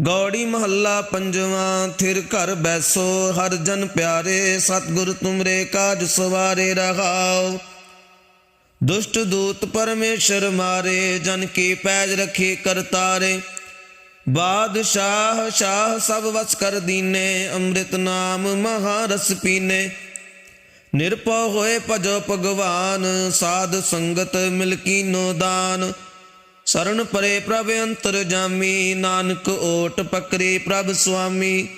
ਗੌੜੀ ਮਹੱਲਾ ਪੰਜਵਾਂ, ਥਿਰ ਘਰ ਬੈਸੋ, ਹਰ ਜਨ ਪਿਆਰੇ, ਸਤਿਗੁਰ ਤੁਮਰੇ ਕਾਜ ਸਵਾਰੇ ਰਹਾਓ। ਦੁਸ਼ਟ ਦੂਤ ਪਰਮੇਸ਼ਰ ਮਾਰੇ, ਜਨ ਕੀ ਪੈਜ ਰਖੇ ਕਰਤਾਰੇ ਬਾਦਸ਼ਾਹ, ਸ਼ਾਹ ਸਭ ਵਸ ਕਰ ਦੀਨੇ, ਅੰਮ੍ਰਿਤ ਨਾਮ ਮਹਾਰਸ ਪੀਨੇ। ਨਿਰਭਉ ਹੋਏ ਭਜੋ ਭਗਵਾਨ, ਸਾਧ ਸੰਗਤ ਮਿਲ ਕੀਨੋ ਦਾਨ। ਸਰਣ ਪਰੇ ਪ੍ਰਭ ਅੰਤਰ ਜਾਮੀ, ਨਾਨਕ ਓਟ ਪਕਰੇ ਪ੍ਰਭ ਸੁਆਮੀ।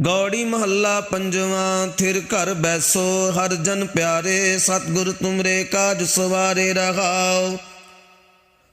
ਗੌੜੀ ਮਹੱਲਾ ਪੰਜਵਾਂ, ਥਿਰ ਘਰ ਬੈਸੋ, ਹਰ ਜਨ ਪਿਆਰੇ, ਸਤਿਗੁਰ ਤੁਮਰੇ ਕਾਜ ਸਵਾਰੇ ਰਹਾਓ।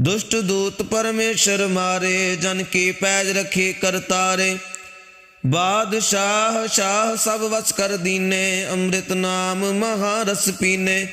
ਦੁਸ਼ਟ ਦੂਤ ਪਰਮੇਸ਼ਰ ਮਾਰੇ, ਜਨ ਕੀ ਪੈਜ ਰਖੇ ਕਰਤਾਰੇ ਬਾਦਸ਼ਾਹ, ਸ਼ਾਹ ਸਭ ਵਸ ਕਰ ਦੀਨੇ, ਅੰਮ੍ਰਿਤ ਨਾਮ ਮਹਾਰਸ ਪੀਨੇ।